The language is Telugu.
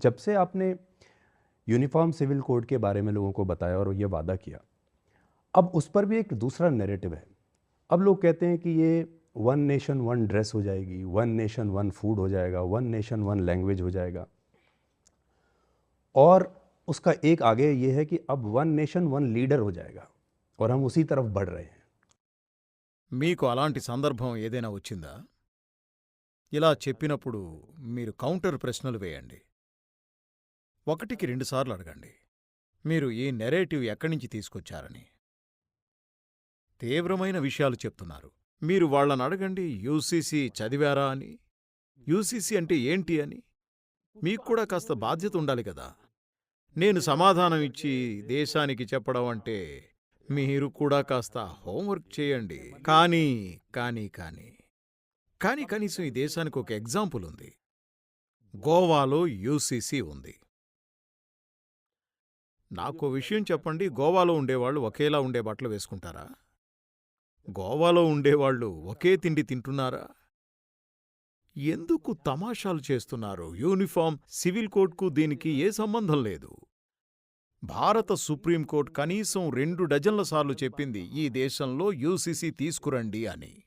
जब से आपने यूनिफॉर्म सिविल कोड के बारे में लोगों को बताया और ये वादा किया अब उस पर भी एक दूसरा नैरेटिव है अब लोग कहते हैं कि ये वन नेशन वन ड्रेस हो जाएगी वन नेशन वन फूड हो जाएगा वन नेशन वन लैंग्वेज हो जाएगा और उसका एक आगे ये है कि अब वन नेशन वन लीडर हो जाएगा और हम उसी तरफ बढ़ रहे हैं మీకు అలాంటి సందర్భం ఏదైనా వచ్చిందా ఇలా చెప్పినప్పుడు మీరు కౌంటర్ ప్రశ్నలు వేయండి ఒకటికి రెండుసార్లు అడగండి. మీరు ఈ నెరేటివ్ ఎక్కడి నుంచి తీసుకొచ్చారని. తీవ్రమైన విషయాలు చెప్తున్నారు. మీరు వాళ్ళని అడగండి యూసీసీ చదివారా అని? యూసీసీ అంటే ఏంటి అని? మీకు కూడా కాస్త బాధ్యత ఉండాలి కదా. నేను సమాధానం ఇచ్చి దేశానికి చెప్పడం అంటే మీరు కూడా కాస్త హోంవర్క్ చేయండి. కానీ కానీ కానీ. కానీ కనీసం ఈ దేశానికి ఒక ఎగ్జాంపుల్ ఉంది. గోవాలో యూసీసీ ఉంది. నాకు విషయం చెప్పండి గోవాలో ఉండేవాళ్ళు ఒకేలా ఉండే బట్టలు వేసుకుంటారా? గోవాలో ఉండేవాళ్ళు ఒకే తిండి తింటున్నారా? ఎందుకు తమాషాలు చేస్తున్నారు? యూనిఫామ్ సివిల్ కోడ్కు దీనికి ఏ సంబంధం లేదు. భారత సుప్రీంకోర్టు కనీసం రెండు డజన్ల సార్లు చెప్పింది ఈ దేశంలో యూసీసీ తీసుకురండి అని.